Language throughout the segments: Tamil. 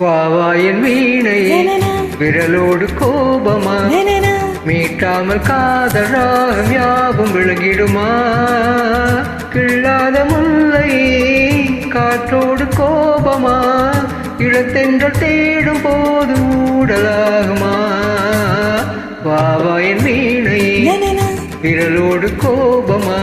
வாவாயன் வீணை விரலோடு கோபமா? மீட்டாமல் காதலாகம் யாவும் விளங்கிடுமா? கிள்ளாத முல்லை காற்றோடு கோபமா? இளத்தென்றல் தேடும் போது ஊடலாகுமா? வாவாயன் வீணை விரலோடு கோபமா?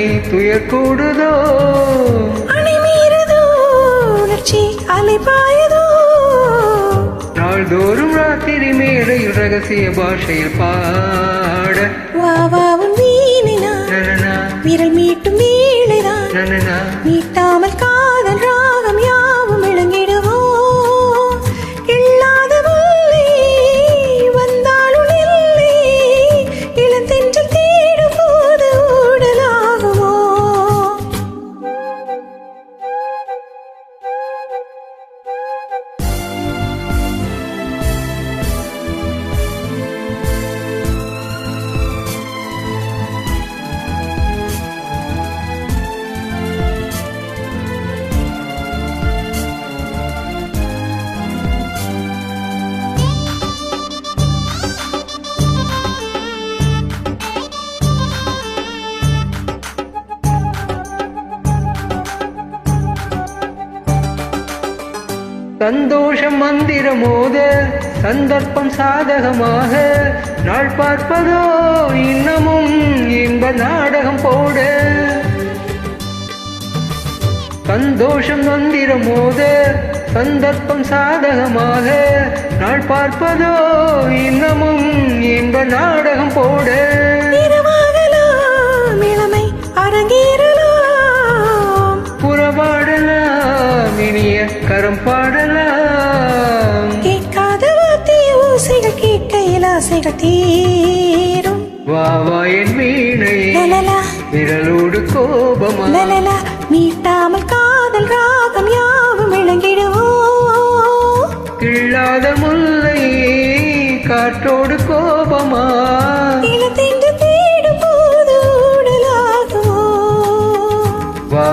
தனிமை துயர் கூடுதோ? அணை மீறுதோ உணர்ச்சி அலைபாயுதோ? நாள்தோறும் ராத்திரி மேடையில் ரகசிய பாஷையில் பாட சந்தோஷம் மந்திரமோத சந்தர்ப்பம் சாதகமாக. நாள் பார்ப்பதோ இன்னமும் இன்ப நாடகம் போட. சந்தோஷம் மந்திரமோத சந்தர்ப்பம் சாதகமாக. நாள் பார்ப்பதோ இன்னமும் இன்ப நாடகம் போட. புறப்பாடலாம் இனிய கரம் பாடலாம். ஆசைகள் தீரும். வா வா என் வீணை. விரலோடு கோபமா. லலலா மீட்டாமல் காதல் ராகம் யாவும் விளங்கிடுவோ. கிள்ளாத முல்லை காற்றோடு கோபமா. போது ஊடலாகுமோ. வா